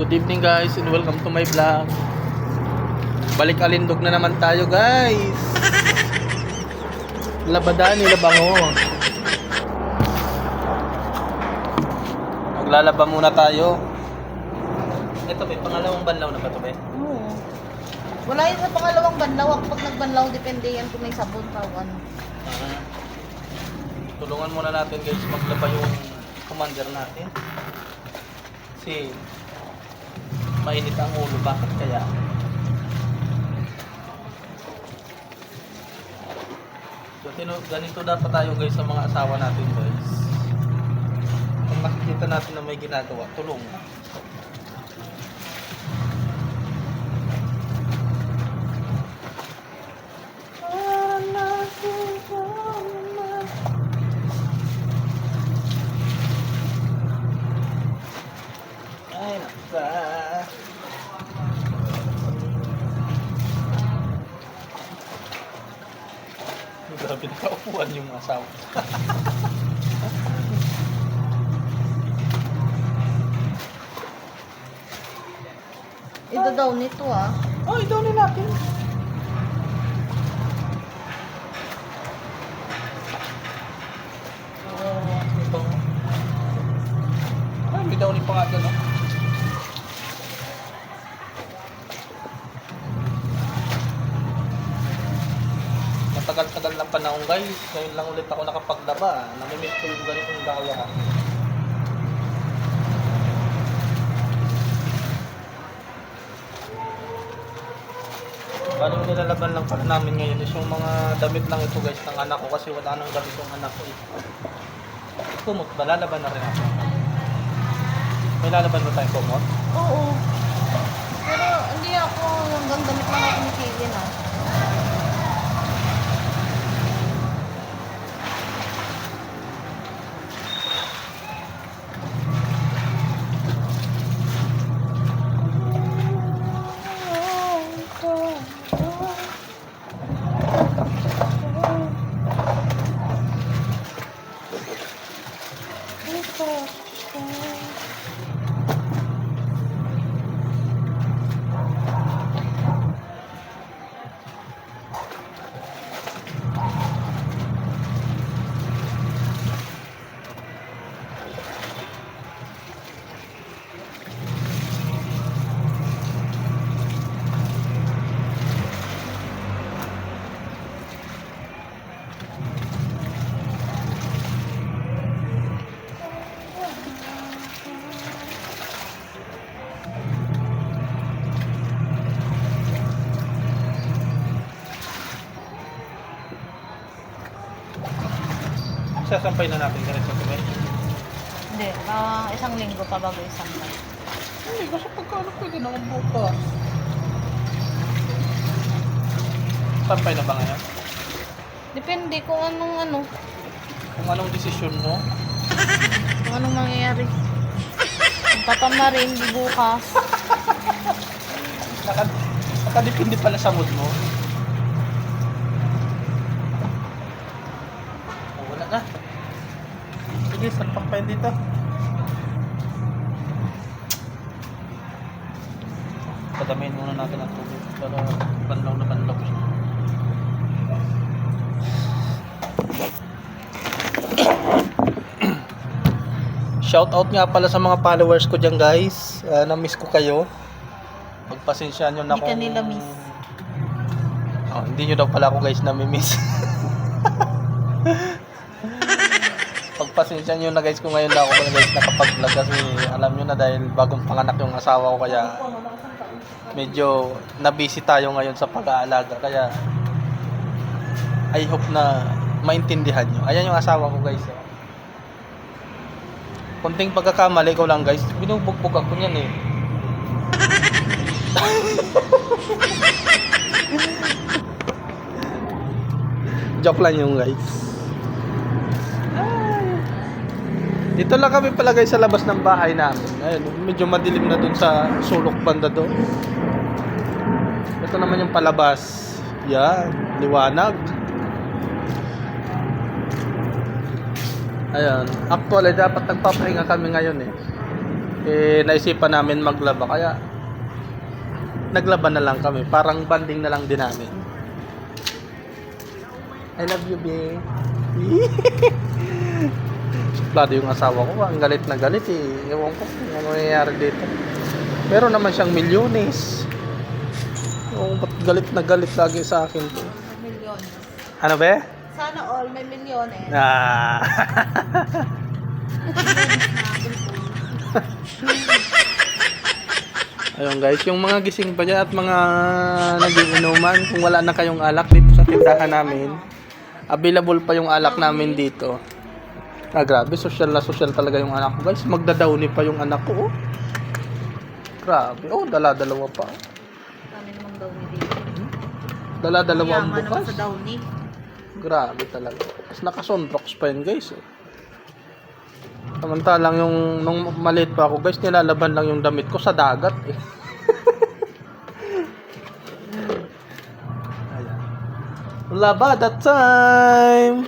Good evening guys and welcome to my vlog. Balik alindog na naman tayo guys. Labadaan nila bango. Maglalaba muna tayo. Ito may pangalawang banlaw na ba ito be? Oo. Wala yun sa pangalawang banlaw. Ako pag nagbanlaw, depende yan kung may sabon pa o ano. Ah. tulungan muna natin guys maglaba yung commander natin. Kasi mainit ang ulo. Bakit kaya? So, tino- ganito dapat tayo guys sa mga asawa natin guys. Kung makikita natin na may ginagawa, tulong. Grabe na kaupuan yung asawa. Ito daw nito ah. Ay, daw ni natin. Oh, ito. Ay, may daw ni pa nga dyan, oh. Matagal-tagal na panahon guys. Ngayon lang ulit ako nakapaglaba. Namimiss ko yung ganitong daya. Bali yung nilalaban lang pala namin ngayon is yung mga damit lang ito guys ng anak ko kasi wala nang damit yung anak ko eh. Kumot ba? Lalaban na rin ako. May lalaban ba tayong kumot? Oo. Pero hindi ako hanggang damit lang ako ni Kevin ah. Sasampay na natin ganito sa sabay. Hindi, ah, isang linggo pa bago isang buwan. Ay, kasi pagkano pwede naman bukas. Sampay na ba ngayon? Depende kung anong ano, Kung anong desisyon mo? kung anong mangyayari. Kung papama rin, di bukas. Naka, nakadepende pala sa mood mo. Oh, wala na. Sige, salpak pa yun dito. Padamayin muna natin ang tubig para banlaw na banlaw siya. Shout out nga pala sa mga followers ko dyan guys. Ah, na-miss ko kayo. Pagpasensya nyo na Hindi ka nila miss. Oh, hindi nyo daw pala ako guys nami-miss. Pagpasensya nyo na guys kung ngayon lang ako pala guys nakapag-vlog kasi alam nyo na dahil bagong panganak yung asawa ko kaya medyo na-busy tayo ngayon sa pag-aalaga kaya I hope na maintindihan nyo. Ayan yung asawa ko guys. oh. Kunting pagkakamali ko lang guys, binubugbog ako niyan eh. Joke lang yung guys. Dito lang kami pala guys sa labas ng bahay namin. Ayun, medyo madilim na dun sa sulok banda doon. Ito naman yung palabas. Yan, liwanag. Ayan. Actually, dapat nagpapahinga kami ngayon eh. Eh, naisipan namin maglaba kaya naglaba na lang kami. Parang banding na lang din namin. I love you, babe. Suplado yung asawa ko. Ang galit na galit eh. Ewan ko kung ano nangyayari dito. Pero naman siyang milyones. Oo, ba't galit na galit lagi sa akin to? Milyones. Ano ba? Sana all may milyones. Ah. Ayun guys, yung mga gising pa dyan at mga nagiinuman, kung wala na kayong alak dito sa tindahan namin, available pa yung alak namin dito. Ah, grabe, social na social talaga yung anak ko guys. Magdadawni pa yung anak ko. Oh. Grabe, oh, dala-dalawa pa. Kami naman daw ni dito. Dala-dalawa ang Yaman naman bukas. sa. Grabe talaga. Tapos naka-sunrocks pa yun guys. Eh. Samantalang yung nung maliit pa ako guys, nilalaban lang yung damit ko sa dagat eh. Ayan. Labada time!